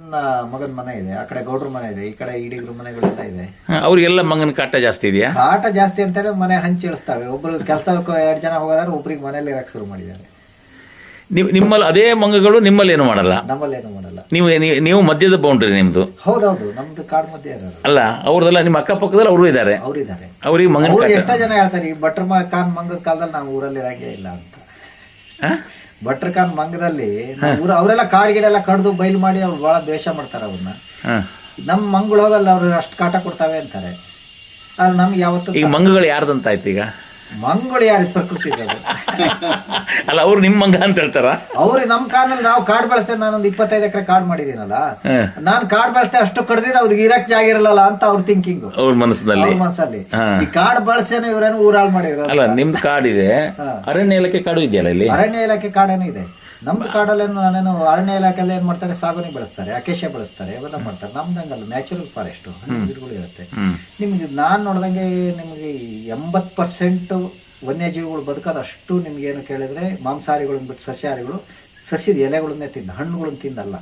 ನನ್ನ ಮಗನ ಮನೆ ಇದೆ ಆ ಕಡೆ ಗೌಡ್ರ ಮನೆ ಇದೆ ಈ ಕಡೆ ಇಡಿಗ್ರ ಮನೆಗಳೆಲ್ಲ ಇದೆ. ಅವ್ರಿಗೆಲ್ಲ ಮಂಗನ ಕಾಟ ಜಾಸ್ತಿ ಇದೆಯಾ? ಕಾಟ ಜಾಸ್ತಿ ಅಂತ ಹೇಳಿ ಮನೆ ಹಂಚಿ ಇಳಿಸ್ತಾವೆ ಒಬ್ರು ಕೆಲಸದವ್ರು ಎರಡು ಜನ ಹೋಗೋದಾದ್ರೆ ಒಬ್ರಿಗೆ ಮನೆಯಲ್ಲಿ ಇರಕ್ಕೆ ಶುರು ಮಾಡಿದ್ದಾರೆ. ನೀವು ನಿಮ್ಮಲ್ಲಿ ಅದೇ ಮಂಗಗಳು ನಿಮ್ಮಲ್ಲಿ ಏನು ಮಾಡಲ್ಲ? ನಮ್ಮಲ್ಲಿ ಏನು ಮಾಡಲ್ಲ. ನೀವು ನೀವು- ನೀವು ಮಧ್ಯದ ಬೌಂಡ್ರಿ ನಿಮ್ದು. ಹೌದೌದು ನಮ್ದು ಕಾಡು ಮಧ್ಯೆ ಇರೋರು ಅಲ್ಲ ಅವ್ರದೆಲ್ಲ ನಿಮ್ಮ ಅಕ್ಕಪಕ್ಕದಲ್ಲಿ ಅವರು ಇದ್ದಾರೆ. ಅವ್ರಿದ್ದಾರೆ. ಅವ್ರಿಗೆ ಮಂಗನ ಅವ್ರು ಕಾಟ. ಎಷ್ಟೋ ಜನ ಹೇಳ್ತಾರೆ ಈ ಭಟ್ರ ಮ- ಕಾನ್ ಮಂಗದ ಕಾಲದಲ್ಲಿ ನಾವು ಊರಲ್ಲಿ ಇರಾಗೆ ಇಲ್ಲ ಅಂತ. ಹ? ಭಟ್ರ ಖಾನ್ ಮಂಗದಲ್ಲಿ ಅವರೆಲ್ಲ ಕಾಡ್ ಗಿಡ ಎಲ್ಲ ಕಡ್ದು ಬೈಲ್ ಮಾಡಿ ಅವ್ರು ಬಹಳ ದ್ವೇಷ ಮಾಡ್ತಾರೆ ಅವ್ರನ್ನ. ನಮ್ ನಮ್ಮ ಮಂಗಳು ಹೋಗಲ್ಲ ಅವ್ರು ಅಷ್ಟು ಕಾಟ ಕೊಡ್ತಾವೆ ಅಂತಾರೆ. ಆದ್ರೆ ನಮ್ಗೆ ಯಾವತ್ತು ಈಗ ಮಂಗಗಳು ಯಾರ್ದಂತ ಆಯ್ತು ಈಗ? ಮಂಗಳು ಯಾರು ಪ್ರಕೃತಿ ಅಲ್ಲ ಅವ್ರು ನಿಮ್ ಮಂಗ ಅಂತ ಹೇಳ್ತಾರ? ಅವ್ರಿ ನಮ್ ಕಾಡ್ನಲ್ಲಿ ನಾವು ಕಾಡ್ ಬೆಳೆಸ್ತೇವೆ ನಾನೊಂದು ಇಪ್ಪತ್ತೈದು ಎಕರೆ ಕಾಡ್ ಮಾಡಿದೀನಲ್ಲ. ನಾನ್ ಕಾಡ್ ಬೆಳೆಸ್ತೆ ಅಷ್ಟು ಕಡ್ದಿರ ಅವ್ರಿಗೆ ಇರಕ್ ಜಾಗ ಇರಲ್ಲ ಅಂತ ಅವ್ರ ಥಿಂಕಿಂಗ್ ಅವ್ರ ಮನಸ್ಸಿನಲ್ಲಿ. ಮನಸ್ಸಲ್ಲಿ. ಈ ಕಾಡ್ ಬಳಸೇನೆ ಇವ್ರೇನು ಊರಾಳ್ ಮಾಡಿದ್ರು ಅಲ್ಲ ನಿಮ್ದು ಕಾಡಿದೆ ಅರಣ್ಯ ಇಲಾಖೆ ಕಾಡು ಇದೆಯಲ್ಲ ಇಲ್ಲಿ? ಅರಣ್ಯ ಇಲಾಖೆ ಕಾಡೇನು ಇದೆ. ನಮ್ದು ಕಾಡಲ್ಲಿ ನಾನೇನು ಅರಣ್ಯ ಇಲಾಖೆಯಲ್ಲಿ ಏನ್ ಮಾಡ್ತಾರೆ ಸಾಗುನಿ ಬೆಳೆಸ್ತಾರೆ ಅಕೇಶ ಬೆಳೆಸ್ತಾರೆ ಇವೆಲ್ಲ ಮಾಡ್ತಾರೆ. ನಮ್ದಂಗಲ್ಲ ನ್ಯಾಚುರಲ್ ಫಾರೆಸ್ಟ್ ಗಿಡಗಳು ಇರುತ್ತೆ. ನಿಮ್ಗೆ ನಾನ್ ನೋಡ್ದಂಗೆ ನಿಮ್ಗೆ ಎಂಬತ್ ಪರ್ಸೆಂಟ್ ವನ್ಯಜೀವಿಗಳು ಬದುಕೋದು ಅಷ್ಟು ನಿಮ್ಗೇನು ಕೇಳಿದ್ರೆ ಮಾಂಸಾಹಾರಿಗಳನ್ನ ಬಿಟ್ಟು ಸಸ್ಯಾಹಾರಿಗಳು ಸಸ್ಯದ ಎಲೆಗಳನ್ನೇ ತಿಂದ ಹಣ್ಣುಗಳನ್ನ ತಿಂದಲ್ಲ.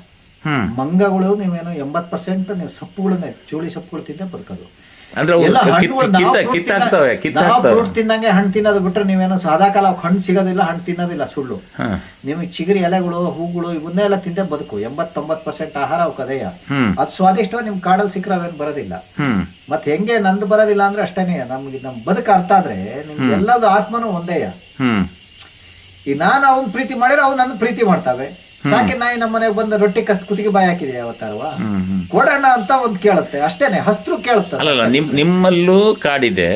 ಮಂಗಗಳು ನೀವೇನು ಎಂಬತ್ ಪರ್ಸೆಂಟ್ ನೀವು ಸೊಪ್ಪುಗಳನ್ನೇ ಚೂಳಿ ಸೊಪ್ಪುಗಳು ತಿಂದೇ ಬದುಕೋದು. ಅಂದ್ರೆ ತಿಂದಂಗೆ ಹಣ್ಣು ತಿನ್ನೋದು ಬಿಟ್ರೆ ನೀವೇನು ಸಾದಾ ಕಾಲ ಹಣ್ಣು ಸಿಗೋದಿಲ್ಲ ಹಣ್ಣು ತಿನ್ನೋದಿಲ್ಲ ಸುಳ್ಳು. ನಿಮಗೆ ಚಿಗುರಿ ಎಲೆಗಳು ಹೂಗಳು ಇವನ್ನೇ ಎಲ್ಲ ತಿಂದೆ ಬದುಕು. ಎಂಬತ್ತೊಂಬತ್ತು ಪರ್ಸೆಂಟ್ ಆಹಾರ ಕದೆಯ. ಅದು ಸ್ವಾದಿಷ್ಟ ನಿಮ್ ಕಾಡಲ್ಲಿ ಸಿಕ್ಕರೆ ಅವೇನು ಬರೋದಿಲ್ಲ. ಹ್ಮ್. ಮತ್ತೆ ಹೆಂಗೆ ನಂದು ಬರೋದಿಲ್ಲ ಅಂದ್ರೆ ಅಷ್ಟೇನೆ. ನಮ್ಗೆ ನಮ್ ಬದುಕು ಅರ್ಥ ಆದ್ರೆ ನಿಮ್ಗೆ ಎಲ್ಲದು ಆತ್ಮನು ಒಂದೇಯ ಹ್ಮ್. ಈ ನಾನು ಅವನ್ ಪ್ರೀತಿ ಮಾಡಿದ್ರೆ ಅವ್ನು ನನ್ನ ಪ್ರೀತಿ ಮಾಡ್ತಾವೆ. ಸಾಕೆ ನಾಯಿ ನಮ್ಮ ಮನೆಗೆ ಬಂದ ರೊಟ್ಟಿ ಕಸ್ ಕುತ್ತಿಗೆ ಬಾಯಿ ಹಾಕಿದೆ ಯಾವತ್ತಾರವ ಕೊಡೋಣ ಅಂತ ಒಂದ್ ಕೇಳುತ್ತೆ. ಅಷ್ಟೇನೆ ಹಸ್ರು ಕೇಳುತ್ತೆ ಅಲ್ಲಲ್ಲ ನಿಮ್ ನಿಮ್ಮಲ್ಲೂ ಕಾಡಿದೆ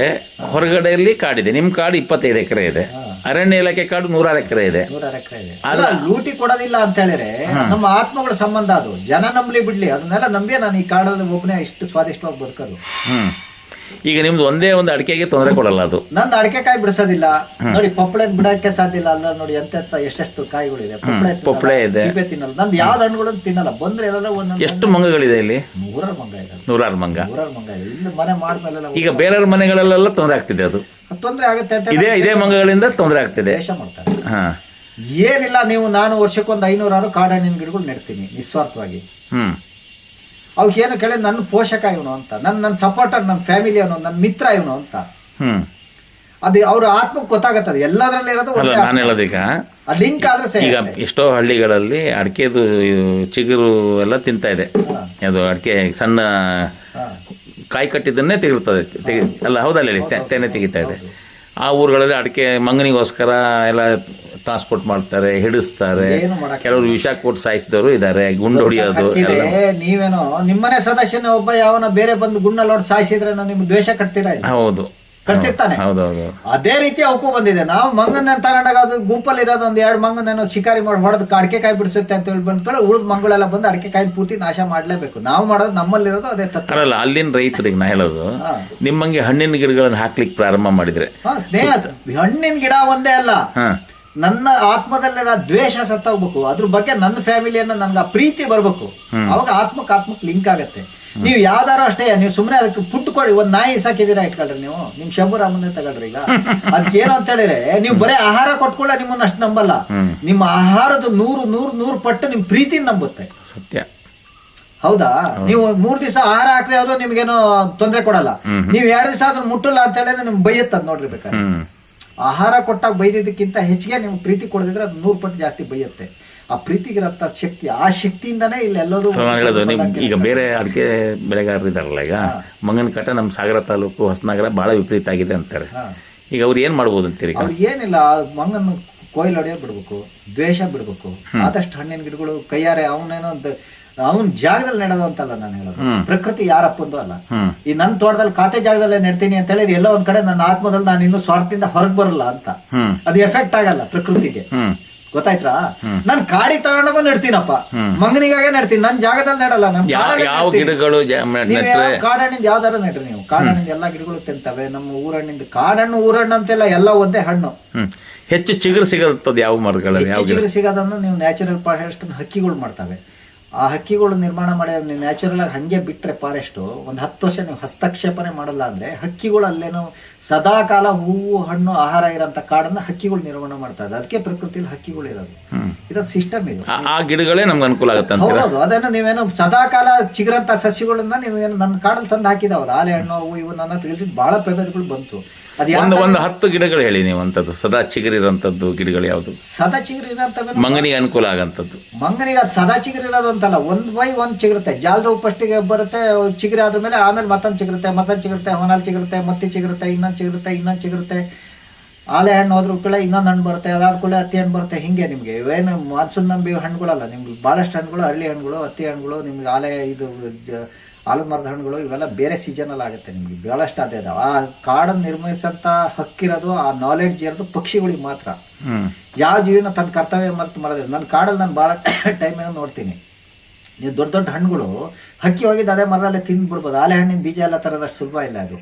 ಹೊರಗಡೆಯಲ್ಲಿ ಕಾಡಿದೆ. ನಿಮ್ ಕಾಡು ಇಪ್ಪತ್ತೈದು ಎಕರೆ ಇದೆ. ಅರಣ್ಯ ಇಲಾಖೆ ಕಾಡು ನೂರಾರು ಎಕರೆ ಇದೆ. ನೂರಾರು ಎಕರೆ ಇದೆ. ಅಲ್ಲ ಲೂಟಿ ಕೊಡೋದಿಲ್ಲ ಅಂತ ಹೇಳಿದ್ರೆ ನಮ್ಮ ಆತ್ಮಗಳ ಸಂಬಂಧ ಅದು. ಜನ ನಂಬ್ಲಿ ಬಿಡ್ಲಿ. ಅದನ್ನೆಲ್ಲ ನಂಬಿ ನಾನು ಈ ಕಾಡಲ್ಲಿ ಒಬ್ಬನೇ ಇಷ್ಟು ಸ್ವಾದಿಷ್ಟವಾಗಿ ಬದುಕೋದು. ಈಗ ನಿಮ್ದು ಒಂದೇ ಒಂದು ಅಡಿಕೆಗೆ ತೊಂದರೆ ಕೊಡಲ್ಲ ಅದು. ನಂದು ಅಡಿಕೆ ಕಾಯಿ ಬಿಡಿಸೋದಿಲ್ಲ. ನೋಡಿ ಪಪ್ಪಳೆ ಬಿಡಕ್ಕೆ ಸಾಧ್ಯ ಇಲ್ಲ. ಅಲ್ಲ ನೋಡಿ ಎಂತ ಎಷ್ಟೆಷ್ಟು ಕಾಯಿಗಳಿದೆ ಪಪ್ಪಳೆ ಪಪ್ಪಳೆ ಇದೆ. ಸೀಬೆ ತಿನ್ನಲ್ಲ. ನಂದು ಯಾವ್ದು ಹಣ್ಣುಗಳನ್ನು ತಿನ್ನಲ್ಲ. ಬಂದ್ರೆ ಎಲ್ಲ ಒಂದೊಂದು ಎಷ್ಟು ಮಂಗಗಳಿದೆ ಇಲ್ಲಿ? ನೂರಾರು ಮಂಗ ಇದೆ. ನೂರಾರು ಮಂಗ. ನೂರಾರು ಮಂಗ ಇದೆ. ಇಲ್ಲಿ ಮನೆ ಮಾಡ್ಮೇಲೆಲ್ಲ ಈಗ ಬೇರೆಯವ್ರ ಮನೆಗಳಲ್ಲೆಲ್ಲ ತೊಂದರೆ ಆಗ್ತಿದೆ ಅದು. ತೊಂದರೆ ಆಗುತ್ತೆ ಅಂತ ಇದೆ ಇದೇ ಮಂಗಗಳಿಂದ ತೊಂದರೆ ಆಗ್ತಿದೆ. ದೇಶ ಮಾಡ್ತಾರೆ. ಹಾ. ಏನಿಲ್ಲ ನೀವು ನಾನು ವರ್ಷಕ್ಕೊಂದು ಐನೂರಾರು ಕಾಡಹಣ್ಣಿನ ಗಿಡಗಳು ನೆಡ್ತೀನಿ ನಿಸ್ವಾರ್ಥವಾಗಿ. ಹ್ಮ್. ಅವಕ್ಕೇನು ಕೇಳಿ ನನ್ನ ಪೋಷಕ ಇವನು ಅಂತ ನನ್ನ ನನ್ನ ಸಪೋರ್ಟರ್ ನನ್ನ ಫ್ಯಾಮಿಲಿ ಅವನು ನನ್ನ ಮಿತ್ರ ಇವನು ಅಂತ. ಹ್ಮ್. ಅದು ಅವ್ರ ಆತ್ಮಕ್ಕೆ ಗೊತ್ತಾಗತ್ತದ ಎಲ್ಲದರಲ್ಲಿ ಇರೋದು ಅಲ್ಲ ನಾನು ಹೇಳೋದೀಗ ಲಿಂಕ್ ಆದ್ರೆ ಸರಿ ಈಗ ಎಷ್ಟೋ ಹಳ್ಳಿಗಳಲ್ಲಿ ಅಡಿಕೆದು ಚಿಗುರು ಎಲ್ಲ ತಿಂತಾ ಇದೆ. ಅದು ಅಡಿಕೆ ಸಣ್ಣ. ಕಾಯಿ ಕಟ್ಟಿದ್ದನ್ನೇ ತೆಗಿರ್ತದೆ ತೆಗಿ ಅಲ್ಲ ಹೌದಲ್ಲ ಹೇಳಿ ತೆನೆ ತೆಗಿತಾ ಇದೆ. ಆ ಊರುಗಳಲ್ಲಿ ಅಡಿಕೆ ಮಂಗನಿಗೋಸ್ಕರ ಎಲ್ಲ ಟ್ರಾನ್ಸ್ಪೋರ್ಟ್ ಮಾಡ್ತಾರೆ ಹಿಡಿಸ್ತಾರೆ. ಏನು ಮಾಡಕ್ ಕೆಲವರು ವಿಷ ಕೊಟ್ಟು ಸಾಯಿಸಿದವರು ಇದ್ದಾರೆ ಗುಂಡು ಹೊಡಿಯೋದು ಹಕ್ಕಿದೆ. ನೀವೇನೋ ನಿಮ್ಮನೆ ಸದಸ್ಯನ ಒಬ್ಬ ಯಾವನ ಬೇರೆ ಬಂದು ಗುಂಡಲ್ಲಿ ಹೊಡೆದು ಸಾಯಿಸಿದ್ರೆ ನಿಮ್ಗೆ ದ್ವೇಷ ಕಟ್ತೀರಾ ಇಲ್ಲ? ಹೌದು. ಕಟ್ತಿರ್ತಾನೆ. ಹೌದೌದು ಅದೇ ರೀತಿ ಅವಕ್ಕೂ ಬಂದಿದೆ. ನಾವು ಮಂಗನ ತಗೊಂಡಾಗ ಅದು ಗುಂಪಲ್ಲಿ ಇರೋದು ಒಂದ್ ಎರಡು ಮಂಗನೇನೋ ಶಿಕಾರಿ ಮಾಡಿ ಹೊಡೆದು ಅಡಿಕೆ ಕಾಯಿ ಬಿಡಿಸುತ್ತೆ ಅಂತ ಹೇಳಿ ಬಂದ್ಕೊಳ್ಳಿ ಉಳಿದ ಮಂಗಳೆಲ್ಲ ಬಂದು ಅಡಿಕೆ ಕಾಯಿ ಪೂರ್ತಿ ನಾಶ ಮಾಡ್ಲೇಬೇಕು. ನಾವು ಮಾಡೋದು ನಮ್ಮಲ್ಲಿರೋದು ಅದೇ ತತ್ವ. ಅಲ್ಲ ಅಲ್ಲಿನ ರೈತರಿಗೆ ನಾ ಹೇಳೋದು ಹಾ. ನಿಮ್ಮಂಗೆ ಹಣ್ಣಿನ ಗಿಡಗಳನ್ನು ಹಾಕ್ಲಿಕ್ಕೆ ಪ್ರಾರಂಭ ಮಾಡಿದ್ರೆ. ಹಾ, ಸ್ನೇಹ ಹಣ್ಣಿನ ಗಿಡ ಒಂದೇ ಅಲ್ಲ. ಹಾ. ನನ್ನ ಆತ್ಮದಲ್ಲಿರೋ ದ್ವೇಷ ಸತ್ತೋಗ್ಬೇಕು. ಅದ್ರ ಬಗ್ಗೆ ನನ್ನ ಫ್ಯಾಮಿಲಿಯನ್ನ ನನ್ಗೆ ಆ ಪ್ರೀತಿ ಬರ್ಬೇಕು. ಅವಾಗ ಆತ್ಮಕ್ ಆತ್ಮಕ್ ಲಿಂಕ್ ಆಗತ್ತೆ. ನೀವು ಯಾವ್ದಾರು ಅಷ್ಟೇ ನೀವು ಸುಮ್ಮನೆ ಅದಕ್ಕೆ ಪುಟ್ಟು ಕೊಡಿ ಒಂದ್ ನಾಯಿ ಸಾಕಿದೀರಾ ಇಟ್ಕೊಳ್ರಿ ನೀವು. ನಿಮ್ ಶಂಭುರಾಮನ್ನೇ ತಗೊಳ್ರಿ ಈಗ. ಅದಕ್ಕೆ ಏನು ಅಂತ ಹೇಳಿದ್ರೆ ನೀವು ಬರೀ ಆಹಾರ ಕೊಟ್ಕೊಳ್ಳ ನಿಮ್ಮನ್ನ ಅಷ್ಟು ನಂಬಲ್ಲ. ನಿಮ್ಮ ಆಹಾರದ ನೂರು ನೂರು ನೂರು ಪಟ್ಟು ನಿಮ್ ಪ್ರೀತಿ ನಂಬುತ್ತೆ. ಸತ್ಯ. ಹೌದಾ? ನೀವು ಮೂರ್ ದಿವಸ ಆಹಾರ ಹಾಕದೆ ಆದ್ರೂ ನಿಮ್ಗೇನೋ ತೊಂದರೆ ಕೊಡಲ್ಲ. ನೀವು ಎರಡ್ ದಿವಸ ಆದ್ರೂ ಮುಟ್ಟಲ್ಲ ಅಂತ ಹೇಳಿದ್ರೆ ನಿಮ್ಗೆ ಬೈಯತ್ತದ್ ನೋಡ್ರಿ ಬೇಕಾದ್ರೆ. ಆಹಾರ ಕೊಟ್ಟಾಗ ಬೈದಿದ್ದಕ್ಕಿಂತ ಹೆಚ್ಚಿಗೆ ನೀವು ಪ್ರೀತಿ ಕೊಡದಿದ್ರೆ ಅದು ನೂರು ಪಟ್ಟು ಜಾಸ್ತಿ ಬೈಯುತ್ತೆ. ಆ ಪ್ರೀತಿಗಿರತ್ತ ಶಕ್ತಿ. ಆ ಶಕ್ತಿಯಿಂದನೇ ಇಲ್ಲಿ ಎಲ್ಲೋದು ನಾನು ಹೇಳೋದು ಈಗ ಬೇರೆ ಅಡಿಕೆ ಬೆಳೆಗಾರರು ಇದ್ದಾರಲ್ಲ ಈಗ ಮಂಗನ ಕಟ್ಟ ನಮ್ಮ ಸಾಗರ ತಾಲೂಕು ಹೊಸನಗರ ಬಹಳ ವಿಪರೀತ ಆಗಿದೆ ಅಂತಾರೆ. ಈಗ ಅವ್ರು ಏನ್ ಮಾಡ್ಬೋದು ಅಂತೀರಿ ಅವ್ರು ಏನಿಲ್ಲ ಮಂಗನ ಕೊಯ್ಲು ಹೊಡೆಯೋದು ಬಿಡ್ಬೇಕು ದ್ವೇಷ ಬಿಡ್ಬೇಕು. ಆದಷ್ಟು ಹಣ್ಣಿನ ಗಿಡಗಳು ಕೈಯಾರೆ ಅವನೇನೋ ಅವನ್ ಜಾಗದಲ್ಲಿ ನೆಡೋದು ಅಂತಲ್ಲ ನಾನು ಹೇಳೋದು. ಪ್ರಕೃತಿ ಯಾರಪ್ಪಂದು ಅಲ್ಲ. ಈ ನನ್ನ ತೋಟದಲ್ಲಿ ಖಾತೆ ಜಾಗದಲ್ಲೇ ನೆಡ್ತೀನಿ ಅಂತ ಹೇಳಿ ಎಲ್ಲೋ ಒಂದ್ ಕಡೆ ನನ್ನ ಆತ್ಮದಲ್ಲಿ ನಾನು ಇನ್ನು ಸ್ವಾರ್ಥದಿಂದ ಹೊರಗೆ ಬರಲ್ಲ ಅಂತ. ಅದು ಎಫೆಕ್ಟ್ ಆಗಲ್ಲ ಪ್ರಕೃತಿಗೆ. ಗೊತ್ತಾಯ್ತ ನಾನ್ ಕಾಡಿ ತಗೊಂಡು ನೆಡ್ತೀನಪ್ಪ. ಮಂಗನಿಗಾಗೆ ನೆಡ್ತೀನಿ. ನನ್ ಜಾಗದಲ್ಲಿ ನೆಡಲ್ಲ ಯಾವ ಗಿಡಗಳು ಕಾಡಹಣ್ಣಿಂದ ಯಾವ್ದಾರ ನೆಡ್ರಿ ನೀವು? ಕಾಡಹಣ್ಣಿಂದ ಎಲ್ಲಾ ಗಿಡಗಳು ತಿಂತವೆ ನಮ್ಮ ಊರಣ್ಣಿಂದ ಕಾಡಹಣ್ಣು ಊರಣ್ಣ ಅಂತೆಲ್ಲ ಎಲ್ಲ ಒಂದೇ ಹಣ್ಣು. ಹೆಚ್ಚು ಚಿಗುರು ಸಿಗತ್ತದ ಯಾವ ಮರಗಳಲ್ಲಿ? ಚಿಗುರು ಸಿಗೋದನ್ನ ನೀವು ನ್ಯಾಚುರಲ್ ಫಾರೆಸ್ಟ್ ಹಕ್ಕಿಗಳು ಮಾಡ್ತವೆ. ಆ ಹಕ್ಕಿಗಳು ನಿರ್ಮಾಣ ಮಾಡಿ ನ್ಯಾಚುರಲ್ ಆಗಿ ಹಂಗೆ ಬಿಟ್ಟರೆ ಫಾರೆಸ್ಟ್ ಒಂದು ಹತ್ತು ವರ್ಷ ನೀವು ಹಸ್ತಕ್ಷೇಪನೆ ಮಾಡಲ್ಲ ಅಂದ್ರೆ ಹಕ್ಕಿಗಳು ಅಲ್ಲೇನೋ ಸದಾ ಕಾಲ ಹೂವು ಹಣ್ಣು ಆಹಾರ ಇರೋಂಥ ಕಾಡನ್ನ ಹಕ್ಕಿಗಳು ನಿರ್ವಹಣೆ ಮಾಡ್ತಾ ಇದೆ. ಅದಕ್ಕೆ ಪ್ರಕೃತಿಯಲ್ಲಿ ಹಕ್ಕಿಗಳು ಇರೋದು. ಇದೊಂದು ಸಿಸ್ಟಮ್ ಇದೆ. ಆ- ಗಿಡಗಳೇ ನಮ್ಗೆ ಅನುಕೂಲ ಆಗುತ್ತೆ ಹೌದು ಅದನ್ನ ನೀವೇನೋ ಸದಾ ಕಾಲ ಚಿಗುರಂತ ಸಸ್ಯಗಳನ್ನ ನೀವೇನು ನನ್ನ ಕಾಡಲ್ಲಿ ತಂದು ಹಾಕಿದಾವಲ್ಲ ಆಲೆ ಹಣ್ಣು ಅವು ಇವು ನನ್ನ ತಿಳಿದಿದ್ದು ಬಹಳ ಪ್ರಭೇದಗಳು ಬಂತು. ಅದು ಒಂದು ಒಂದು ಹತ್ತು ಗಿಡಗಳು ಹೇಳಿ ನೀವು ಅಂತದ್ದು ಸದಾ ಚಿಗುರಿರೋಂಥದ್ದು ಗಿಡಗಳು ಯಾವುದು? ಸದಾ ಚಿಗುರಿರೋಂಥವೇನು ಮಂಗನಿಗೆ ಅನುಕೂಲ ಆಗಂಥದ್ದು. ಮಂಗನಿಗೆ ಅದು ಸದಾ ಚಿಗುರಿರೋದು ಅಂತಲ್ಲ. ಒಂದ್ ಬೈ ಒಂದ್ ಚಿಗುರುತ್ತೆ. ಜಾಲದ ಫಸ್ಟಿಗೆ ಬರುತ್ತೆ ಚಿಗುರಿ ಆದ್ಮೇಲೆ ಆಮೇಲೆ ಮತ್ತೊಂದು ಚಿಗುರುತ್ತೆ ಮತ್ತೊಂದು ಚಿಗುರುತ್ತೆ ಹೊನಾಲ್ ಚಿಗುರುತ್ತೆ ಮತ್ತೆ ಚಿಗುರುತ್ತೆ ಇನ್ನೊಂದು ಚಿಗುರುತ್ತೆ ಇನ್ನೊಂದು ಚಿಗುರುತ್ತೆ. ಆಲೆ ಹಣ್ಣು ಹೋದ್ರೂ ಕೂಡ ಇನ್ನೊಂದು ಹಣ್ಣು ಬರುತ್ತೆ ಅದಾದ ಕೂಡ ಹತ್ತಿ ಹಣ್ಣು ಬರುತ್ತೆ. ಹಿಂಗೆ ನಿಮಗೆ. ಇವೇನು ಮಾನ್ಸೂನ್ ನಂಬಿ ಹಣ್ಣುಗಳಲ್ಲ ನಿಮ್ಗೆ ಭಾಳಷ್ಟು ಹಣ್ಣುಗಳು ಅರಳಿ ಹಣ್ಣುಗಳು ಹತ್ತಿ ಹಣ್ಣುಗಳು ನಿಮ್ಗೆ ಆಲೆ ಇದು ಆಲದ ಮರದ ಹಣ್ಣುಗಳು ಇವೆಲ್ಲ ಬೇರೆ ಸೀಸನಲ್ಲಿ ಆಗುತ್ತೆ ನಿಮಗೆ. ಭಾಳಷ್ಟು ಅದೇ ಇದಾವೆ ಆ ಕಾಡನ್ನು ನಿರ್ಮಿಸಂತ ಹಕ್ಕಿರೋದು ಆ ನಾಲೆಡ್ಜ್ ಇರೋದು ಪಕ್ಷಿಗಳಿಗೆ ಮಾತ್ರ. ಯಾವ ಜೀವನ ತನ್ನ ಕರ್ತವ್ಯ ಮರೆತು ಮಾಡೋದಿಲ್ಲ ನನ್ನ ಕಾಡಲ್ಲಿ ನಾನು ಭಾಳ ಟೈಮಿನ ನೋಡ್ತೀನಿ. ನೀವು ದೊಡ್ಡ ದೊಡ್ಡ ಹಣ್ಣುಗಳು ಹಕ್ಕಿ ಹೋಗಿದ್ದು ಅದೇ ಮರದಲ್ಲೇ ತಿಂದು ಬಿಡ್ಬೋದು ಆಲೆ ಹಣ್ಣಿನ ಬೀಜ ಎಲ್ಲ ತರೋದಷ್ಟು ಸುಲಭ ಇಲ್ಲ ಅದು.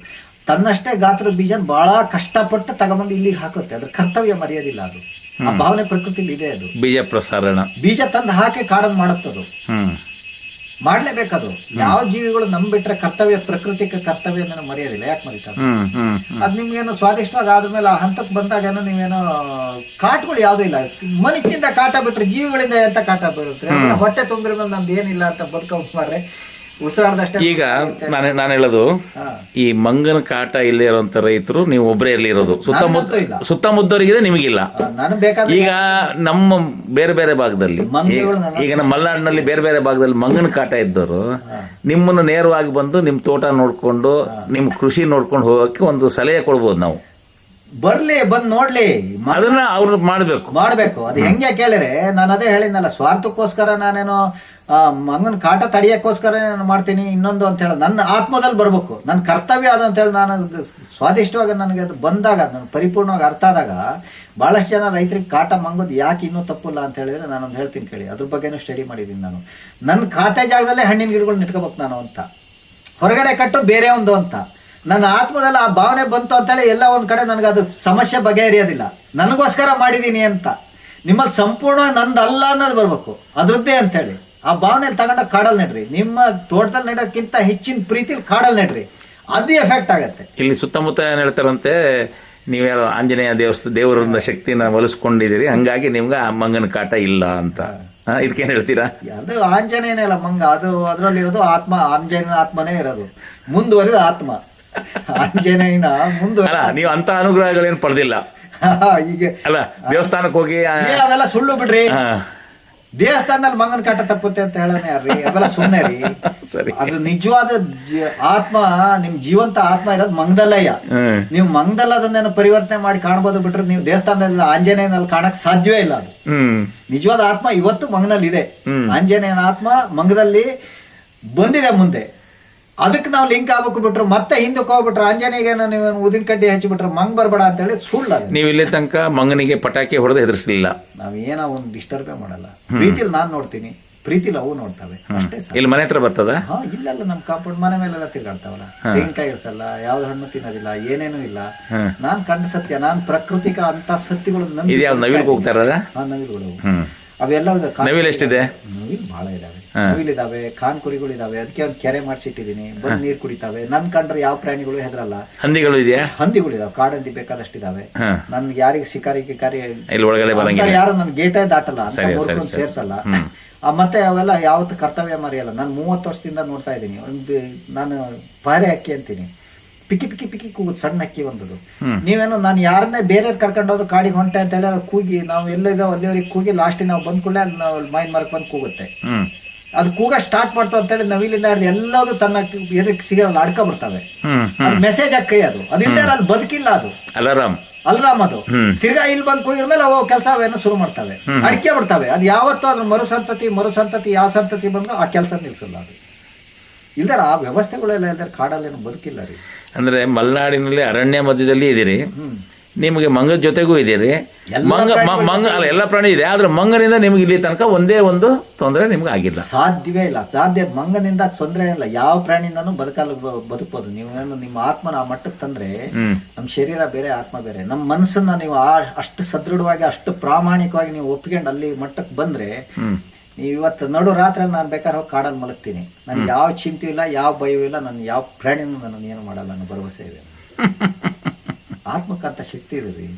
ತನ್ನಷ್ಟೇ ಗಾತ್ರದ ಬೀಜ ಬಹಳ ಕಷ್ಟಪಟ್ಟು ತಗೊಂಡ್ಬಂದು ಇಲ್ಲಿಗೆ ಹಾಕುತ್ತೆ. ಅದ್ರ ಕರ್ತವ್ಯ ಮರೆಯೋದಿಲ್ಲ ಅದು. ಆ ಭಾವನೆ ಪ್ರಕೃತಿಲಿ ಇದೆ ಅದು. ಬೀಜ ಪ್ರಸಾರಣ. ಬೀಜ ತಂದು ಹಾಕಿ ಕಾಡನ್ನು ಮಾಡುತ್ತದು. ಮಾಡ್ಲೇಬೇಕದು. ಯಾವ ಜೀವಿಗಳು ನಂಬಿಟ್ರೆ ಕರ್ತವ್ಯ ಪ್ರಕೃತಿಕ ಕರ್ತವ್ಯ ಮರೆಯೋದಿಲ್ಲ. ಯಾಕೆ ಮರಿತಾರೆ? ಅದ್ ನಿಮ್ಗೇನು ಸ್ವಾದಿಷ್ಟವಾಗಿ ಆದ್ಮೇಲೆ ಆ ಹಂತಕ್ಕೆ ಬಂದಾಗೇನೋ ನೀವೇನೋ ಕಾಟಗಳು ಯಾವುದೂ ಇಲ್ಲ. ಮನುಷ್ಯನಿಂದ ಕಾಟ ಬಿಟ್ರೆ ಜೀವಿಗಳಿಂದ ಎಂತ ಕಾಟ ಬರುತ್ತೆ? ಹೊಟ್ಟೆ ತುಂಬಿರ್ಮೇಲೆ ನಮ್ದು ಏನಿಲ್ಲ ಅಂತ ಬದುಕೋಕ್ ಮಾರ್ರೆ. ಉಸಿರಾಡ್ದಷ್ಟೇ ಈಗ ನಾನು ನಾನು ಹೇಳೋದು ಈ ಮಂಗನ ಕಾಟ ಇಲ್ಲೇ ಇರುವಂತ ರೈತರು ನೀವು ಒಬ್ಬರೇ ಇಲ್ಲಿ ಇರೋದು ಸುತ್ತಮುತ್ತ ಇಲ್ಲ. ಸುತ್ತಮುತ್ತವರಿಗಿದೆ ನಿಮಗಿಲ್ಲ. ಬೇಕಾದ್ರೆ ಈಗ ನಮ್ಮ ಬೇರೆ ಬೇರೆ ಭಾಗದಲ್ಲಿ ಮಂಗಗಳು ಈಗ- ನನ್ನ ಈಗ ನಮ್ಮ ಮಲೆನಾಡಿನಲ್ಲಿ ಬೇರೆ ಬೇರೆ ಭಾಗದಲ್ಲಿ ಮಂಗನ ಕಾಟ ಇದ್ದವರು ನಿಮ್ಮನ್ನು ನೇರವಾಗಿ ಬಂದು ನಿಮ್ಮ ತೋಟ ನೋಡ್ಕೊಂಡು ನಿಮ್ಮ ಕೃಷಿ ನೋಡ್ಕೊಂಡು ಹೋಗೋಕೆ ಒಂದು ಸಲಹೆ ಕೊಡ್ಬೋದು ನಾವು. ಬರ್ಲಿ ಬಂದ್ ನೋಡ್ಲಿ. ಮ- ಅದನ್ನ ಅವ್ರು ಮಾಡ್ಬೇಕು. ಮಾಡ್ಬೇಕು. ಅದು ಹೆಂಗೆ ಕೇಳಿದ್ರೆ ನಾನು ಅದೇ ಹೇಳಿದ್ನಲ್ಲ ಸ್ವಾರ್ಥಕ್ಕೋಸ್ಕರ ನಾನೇನು ಆ, ಮಂಗನ ಕಾಟ ತಡಿಯಕ್ಕೋಸ್ಕರ ನಾನು ಮಾಡ್ತೀನಿ ಇನ್ನೊಂದು ಅಂತ ಹೇಳಿ ನನ್ನ ಆತ್ಮದಲ್ಲಿ ಬರಬೇಕು. ನನ್ನ ಕರ್ತವ್ಯ ಅದು ಅಂತ ಹೇಳಿ ನಾನು ಸ್ವಾದಿಷ್ಟವಾಗಿ ನನಗೆ ಅದು ಬಂದಾಗ ನಾನು ಪರಿಪೂರ್ಣವಾಗಿ ಅರ್ಥ ಆದಾಗ ಭಾಳಷ್ಟು ಜನ ರೈತರಿಗೆ ಕಾಟ ಮಂಗೋದು ಯಾಕೆ ಇನ್ನೂ ತಪ್ಪಿಲ್ಲ ಅಂತ ಹೇಳಿದ್ರೆ ನಾನೊಂದು ಹೇಳ್ತೀನಿ ಕೇಳಿ. ಅದ್ರ ಬಗ್ಗೆನೂ ಸ್ಟಡಿ ಮಾಡಿದ್ದೀನಿ ನಾನು. ನನ್ನ ಖಾತೆ ಜಾಗದಲ್ಲೇ ಹಣ್ಣಿನ ಗಿಡಗಳು ನಿಟ್ಕೋಬೇಕು ನಾನು ಅಂತ. ಹೊರಗಡೆ ಕಟ್ಟು ಬೇರೆ ಒಂದು ಅಂತ. ನನ್ನ ಆತ್ಮದಲ್ಲಿ ಆ ಭಾವನೆ ಬಂತು ಅಂತೇಳಿ ಎಲ್ಲ ಒಂದು ಕಡೆ ನನಗೆ ಅದು ಸಮಸ್ಯೆ ಬಗೆಹರಿಯೋದಿಲ್ಲ. ನನಗೋಸ್ಕರ ಮಾಡಿದ್ದೀನಿ ಅಂತ. ನಿಮ್ಮಲ್ಲಿ ಸಂಪೂರ್ಣ ನಂದಲ್ಲ ಅನ್ನೋದು ಬರಬೇಕು. ಅದರದ್ದೇ ಅಂತೇಳಿ ಆ ಭಾವನೆಯಲ್ಲಿ ತಗೊಂಡ ಕಾಡಲ್ಲಿ ನೆಡ್ರಿ. ನಿಮ್ಮ ತೋಟದಲ್ಲಿ ನೆಡೋಕ್ಕಿಂತ ಹೆಚ್ಚಿನ ಪ್ರೀತಿಲಿ ಕಾಡಲ್ ನೆಡ್ರಿ. ಅದು ಎಫೆಕ್ಟ್ ಆಗತ್ತೆ. ಇಲ್ಲಿ ಸುತ್ತಮುತ್ತ ಏನ್ ಹೇಳ್ತಾರಂತೆ ನೀವ್ಯಾರೋ ಆಂಜನೇಯ ದೇವಸ್ಥ ದೇವರನ್ನ ಶಕ್ತಿನ ಒಲಿಸ್ಕೊಂಡಿದ್ದೀರಿ ಹಂಗಾಗಿ ನಿಮ್ಗೆ ಆ ಮಂಗನ ಕಾಟ ಇಲ್ಲ ಅಂತ. ಏನ್ ಹೇಳ್ತೀರಾ? ಅದು ಆಂಜನೇಯನೇ ಇಲ್ಲ ಮಂಗ ಅದು ಅದರಲ್ಲಿರೋದು ಆತ್ಮ ಆಂಜನೇಯನ ಆತ್ಮನೇ ಇರೋದು. ಮುಂದುವರಿದ ಆತ್ಮ. ಆಂಜನೇಯನ ಮುಂದು ಅಲ್ಲ ನೀವು ಅಂತ ಅನುಗ್ರಹಗಳೇನು ಪಡೆದಿಲ್ಲ. ಈಗ ಅಲ್ಲ ದೇವಸ್ಥಾನಕ್ಕೆ ಹೋಗಿ ಅದೆಲ್ಲ ಅವೆಲ್ಲ ಸುಳ್ಳು ಬಿಡ್ರಿ. ದೇವಸ್ಥಾನದಲ್ಲಿ ಮಂಗನ ಕಾಟ ತಪ್ಪುತ್ತೆ ಅಂತ ಹೇಳೋಣ ಯಾರ್ರಿ? ಅವೆಲ್ಲ ಸುಮ್ಮನೆ ರೀ. ಸರಿ. ಅದು ನಿಜವಾದ ಜೀ- ಆತ್ಮ ನಿಮ್ ಜೀವಂತ ಆತ್ಮ ಇರೋದು ಮಂಗದಲ್ಲಯ್ಯ. ನೀವು ಮಂಗದಲ್ಲ ಅದನ್ನ ಪರಿವರ್ತನೆ ಮಾಡಿ ಕಾಣಬಹುದು ಬಿಟ್ರೆ ನೀವು ದೇವಸ್ಥಾನದಲ್ಲಿ ಆಂಜನೇಯನಲ್ಲಿ ಕಾಣಕ್ ಸಾಧ್ಯವೇ ಇಲ್ಲ ಅದು. ಹ್ಮ್. ನಿಜವಾದ ಆತ್ಮ ಇವತ್ತು ಮಂಗನಲ್ಲಿ ಇದೆ ಆಂಜನೇಯನ ಆತ್ಮ ಮಂಗದಲ್ಲಿ ಬಂದಿದೆ ಮುಂದೆ. ಅದಕ್ಕೆ ನಾವು ಲಿಂಕ್ ಆಗ್ಬೇಕು ಬಿಟ್ರು ಮತ್ತೆ ಹಿಂದಕ್ಕೆ ಹೋಗ್ಬಿಟ್ರು ಆಂಜನೇಯಗೆ ನೀವು ಉದಿನ ಕಡ್ಡಿ ಹಚ್ಚಿಬಿಟ್ರೆ ಮಂಗ್ ಬರಬೇಡ ಅಂತ ಹೇಳಿ ಸುಳ್ಳು ಅದು. ನೀವು ಇಲ್ಲಿ ತನಕ ಮಂಗನಿಗೆ ಪಟಾಕಿ ಹೊಡೆದು ಹೆದರ್ಸಲಿಲ್ಲ ನಾವೇನೋ ಒಂದು ಡಿಸ್ಟರ್ಬೇ ಮಾಡಲ್ಲ. ಪ್ರೀತಿಲಿ ನಾನ್ ನೋಡ್ತೀನಿ. ಪ್ರೀತಿಲಿ ಅವು ನೋಡ್ತವೆ. ಅಷ್ಟೇ ಇಲ್ಲಿ ಮನೆ ಹತ್ರ ಬರ್ತದ? ಹಾ ಇಲ್ಲೆಲ್ಲ ನಮ್ ಕಾಂಪೌಂಡ್ ಮನೆ ಮೇಲೆಲ್ಲ ತಿರ್ಗಾಡ್ತಾವಲ್ಲ. ತೆಂಗಿನಕಾಯಿ ಇರ್ಸಲ್ಲ ಯಾವ್ದು ಹಣ್ಣು ತಿನ್ನೋದಿಲ್ಲ ಏನೇನು ಇಲ್ಲ. ನಾನ್ ಕಂಡ ಸತ್ಯ ನಾನ್ ಪ್ರಕೃತಿಕ ಅಂತ ಸತ್ಯಗಳು ನಮ್ಗೆ ಇದು ಯಾವ್ದು ನವಿಲ್ಗೆ ಹೋಗ್ತಾ ಇರೋದ? ನವಿಲುಗಳು. ಅವೆಲ್ಲ ನವಿಲ್ ಎಷ್ಟಿದೆ? ನವಿಲ್ ಬಹಳ ಇದಾವೆ ಹಾ. ನವಿಲ್ ಇದಾವೆ ಕಾನ್ ಕುರಿಗಳು ಇದಾವೆ ಅದಕ್ಕೆ ಒಂದು ಕೆರೆ ಮಾಡಿಸಿಟ್ಟಿದೀನಿ ಬಂದ್ ನೀರ್ ಕುಡಿತಾವೆ. ನನ್ ಕಂಡ್ರೆ ಯಾವ ಪ್ರಾಣಿಗಳು ಹೆದರಲ್ಲ. ಹಂದಿಗಳು ಇದೆಯಾ? ಹಂದಿಗಳು ಇದಾವೆ ಕಾಡಂದಿ ಬೇಕಾದಷ್ಟು ಇದಾವೆ ನನ್ಗೆ ಯಾರಿಗೆ ಶಿಕಾರಿ ಬರಂಗಿಲ್ಲ. ಯಾರು ನನ್ ಗೇಟೇ ದಾಟಲ್ಲ ನೋಡ್ಕೊಂಡು ಸೇರ್ಸಲ್ಲ. ಮತ್ತೆ ಅವೆಲ್ಲ ಯಾವತ್ತು ಕರ್ತವ್ಯ ಮರೆಯಲ್ಲ. ನಾನು ಮೂವತ್ತು ವರ್ಷದಿಂದ ನೋಡ್ತಾ ಇದ್ದೀನಿ. ಒಂದು ನಾನು ಪಾರೆ ಅಕ್ಕಿ ಅಂತೀನಿ. ಪಿಕ್ಕಿ ಪಿಕ್ಕಿ ಪಿಕ್ಕಿ ಕೂಗುದು ಸಣ್ಣ ಅಕ್ಕಿ ಒಂದದು ಹ್ಮ್. ನೀವೇನು ನಾನು ಯಾರನ್ನೇ ಬೇರೆ ಕರ್ಕೊಂಡೋದ್ರು ಕಾಡಿಗೆ ಹೊಂಟೆ ಅಂತ ಹೇಳಿ ಕೂಗಿ ನಾವು ಎಲ್ಲಿದ್ದಾವೆ ಅಲ್ಲಿವರೆಗೆ ಕೂಗಿ ಲಾಸ್ಟಿಗೆ ನಾವು ಬಂದ್ ಕೂಡಲೇ ನಾವು ಮೈನ್ ಮಾರ್ಕ್ ಬಂದು ಕೂಗುತ್ತೆ. ಅದು ಕೂಗ ಸ್ಟಾರ್ಟ್ ಮಾಡ್ತಾವ ಅಂತೇಳಿ ನವಿಲಿಂದ ಹಿಡಿದು ಎಲ್ಲದು ತನ್ನ ಎದಕ್ಕೆ ಸಿಗಲ್ಲ ಅಡ್ಕ ಬರ್ತವೆ. ಮೆಸೇಜ್ ಅದು ಮೆಸೇಜ್ ಅಕ್ಕೈ ಅದು. ಅದಿಲ್ಲ ಅಲ್ಲಿ ಬದುಕಿಲ್ಲ ಅದು. ಅಲಾರಾಮ್. ಅಲ್ರಾಮ್ ಅದು. ತಿರ್ಗಾ ಇಲ್ಲಿ ಬಂದು ಕೂಗಿದ ಮೇಲೆ ಅವು ಕೆಲಸ ಅವೇನು ಶುರು ಮಾಡ್ತವೆ. ಅಡಿಕೆ ಬಿಡ್ತವೆ. ಅದು ಯಾವತ್ತೂ ಅದ್ರ ಮರು ಸಂತತಿ ಮರು ಸಂತತಿ ಯಾವ ಸಂತತಿ ಬಂದ್ರು ಆ ಕೆಲಸ ನಿಲ್ಸಲ್ಲ ಅದು. ಇಲ್ದಾರ ಆ ವ್ಯವಸ್ಥೆಗಳೆಲ್ಲ ಇಲ್ದಾರ ಕಾಡಲ್ಲೇನು ಬದುಕಿಲ್ಲ ರೀ. ಅಂದ್ರೆ ಮಲೆನಾಡಿನಲ್ಲಿ ಅರಣ್ಯ ಮಧ್ಯದಲ್ಲಿ ಇದೀರಿ. ನಿಮಗೆ ಮಂಗದ ಜೊತೆಗೂ ಇದೀರಿ ಮಂಗ ಮ- ಮಂಗ ಅಲ್ಲ ಎಲ್ಲ ಪ್ರಾಣಿ ಇದೆ ಆದ್ರೆ ಮಂಗನಿಂದ ನಿಮ್ಗೆ ಇಲ್ಲಿ ತನಕ ಒಂದೇ ಒಂದು ತೊಂದರೆ ನಿಮ್ಗೆ ಆಗಿಲ್ಲ. ಸಾಧ್ಯವೇ ಇಲ್ಲ. ಸಾಧ್ಯ ಮಂಗನಿಂದ ತೊಂದರೆ ಇಲ್ಲ. ಯಾವ ಪ್ರಾಣಿಯಿಂದನೂ ಬದುಕಲು ಬ- ಬದುಕ್ಬೋದು. ನೀವೇನು ನಿಮ್ಮ ಆತ್ಮನ ಆ ಮಟ್ಟಕ್ಕೆ ತಂದ್ರೆ ಹ್ಮ್. ನಮ್ಮ ಶರೀರ ಬೇರೆ ಆತ್ಮ ಬೇರೆ. ನಮ್ಮ ಮನಸ್ಸನ್ನ ನೀವು ಆ ಅಷ್ಟು ಸದೃಢವಾಗಿ ಅಷ್ಟು ಪ್ರಾಮಾಣಿಕವಾಗಿ ನೀವು ಒಪ್ಕೊಂಡು ಅಲ್ಲಿ ಮಟ್ಟಕ್ಕೆ ಬಂದ್ರೆ ಹ್ಮ್. ನೀವು ಇವತ್ತು ನಡು ರಾತ್ರಿ ನಾನು ಬೇಕಾದ್ರೆ ಹೋಗಿ ಕಾಡಲ್ಲಿ ಮಲಗ್ತೀನಿ. ನನಗೆ ಯಾವ ಚಿಂತೆ ಇಲ್ಲ ಯಾವ ಭಯವೂ ಇಲ್ಲ ನನ್ನ ಯಾವ ಪ್ರಾಣಿನೂ ನನ್ನ ಏನು ಮಾಡಲ್ಲ ಅನ್ನೋ ಭರವಸೆ ಇದೆ. ಆತ್ಮಕ್ಕಂತ ಶಕ್ತಿ ಇರಲಿ